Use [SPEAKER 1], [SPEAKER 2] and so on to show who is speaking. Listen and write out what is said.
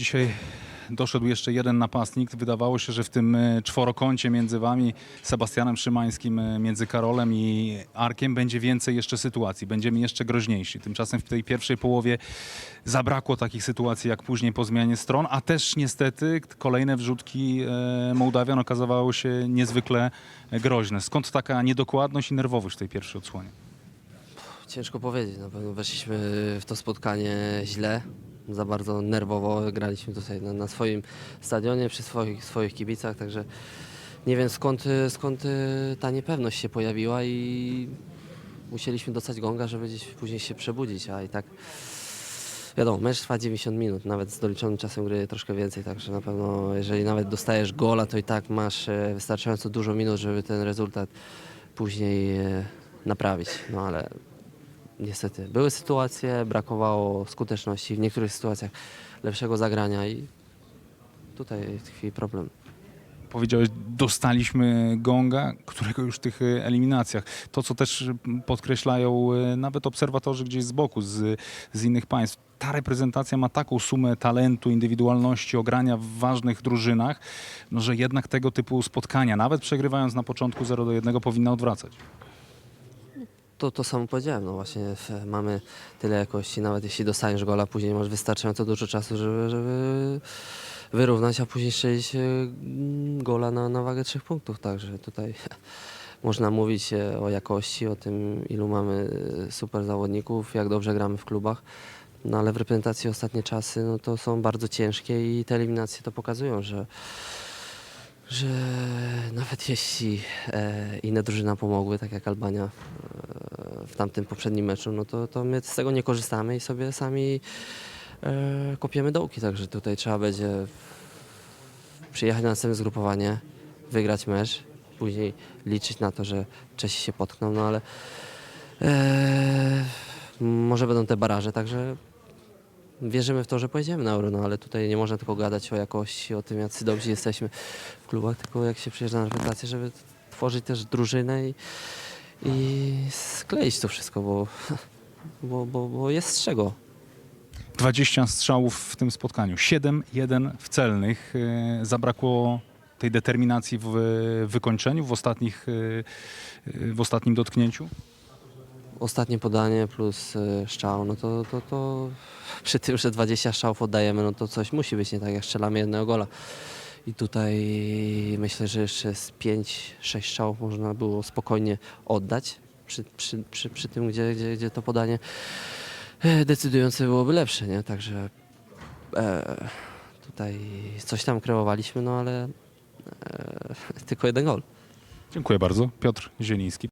[SPEAKER 1] Dzisiaj doszedł jeszcze jeden napastnik. Wydawało się, że w tym e, czworokącie między wami, Sebastianem Szymańskim, e, między Karolem i Arkiem będzie więcej jeszcze sytuacji. Będziemy jeszcze groźniejsi. Tymczasem w tej pierwszej połowie zabrakło takich sytuacji jak później po zmianie stron, a też niestety kolejne wrzutki e, Mołdawian okazywały się niezwykle groźne. Skąd taka niedokładność i nerwowość w tej pierwszej odsłonie?
[SPEAKER 2] Ciężko powiedzieć, na pewno weszliśmy w to spotkanie źle, za bardzo nerwowo, graliśmy tutaj na, na swoim stadionie, przy swoich, swoich kibicach, także nie wiem skąd, skąd ta niepewność się pojawiła i musieliśmy dostać gonga, żeby gdzieś później się przebudzić, a i tak wiadomo, mecz trwa 90 minut, nawet z doliczonym czasem gry troszkę więcej, także na pewno jeżeli nawet dostajesz gola, to i tak masz e, wystarczająco dużo minut, żeby ten rezultat później e, naprawić, no ale niestety były sytuacje, brakowało skuteczności, w niektórych sytuacjach lepszego zagrania i tutaj tkwi problem.
[SPEAKER 1] Powiedziałeś, dostaliśmy gonga, którego już w tych e, eliminacjach. To, co też podkreślają e, nawet obserwatorzy gdzieś z boku, z, z innych państw. Ta reprezentacja ma taką sumę talentu, indywidualności, ogrania w ważnych drużynach, no, że jednak tego typu spotkania, nawet przegrywając na początku 0 do 1, powinna odwracać.
[SPEAKER 2] To, to samo powiedziałem, no właśnie mamy tyle jakości, nawet jeśli dostaniesz gola, później masz wystarczająco dużo czasu, żeby, żeby wyrównać, a później strzelić e, gola na, na wagę trzech punktów, także tutaj można mówić e, o jakości, o tym ilu mamy e, super zawodników, jak dobrze gramy w klubach, no ale w reprezentacji ostatnie czasy no to są bardzo ciężkie i te eliminacje to pokazują, że że nawet jeśli e, inne drużyny nam pomogły, tak jak Albania tamtym poprzednim meczu, no to, to my z tego nie korzystamy i sobie sami e, kopiemy dołki, także tutaj trzeba będzie przyjechać na następne zgrupowanie, wygrać mecz, później liczyć na to, że Czesi się potkną, no ale e, może będą te baraże, także wierzymy w to, że pojedziemy na euro, no ale tutaj nie można tylko gadać o jakości, o tym, jacy dobrzy jesteśmy w klubach, tylko jak się przyjeżdża na reprezentację, żeby tworzyć też drużynę i, i skleić to wszystko, bo, bo, bo, bo jest z czego.
[SPEAKER 1] 20 strzałów w tym spotkaniu, 7-1 w celnych. E, Zabrakło tej determinacji w wykończeniu, w, ostatnich, e, e, w ostatnim dotknięciu.
[SPEAKER 2] Ostatnie podanie plus y, strzał, no to, to, to przy tym, że 20 strzałów oddajemy, no to coś musi być nie tak, jak strzelamy jednego gola. I tutaj myślę, że jeszcze z 5-6 strzałów można było spokojnie oddać przy, przy, przy, przy tym, gdzie, gdzie, gdzie to podanie e, decydujące byłoby lepsze, nie? Także e, tutaj coś tam kreowaliśmy, no ale e, tylko jeden gol.
[SPEAKER 1] Dziękuję bardzo. Piotr Zieliński.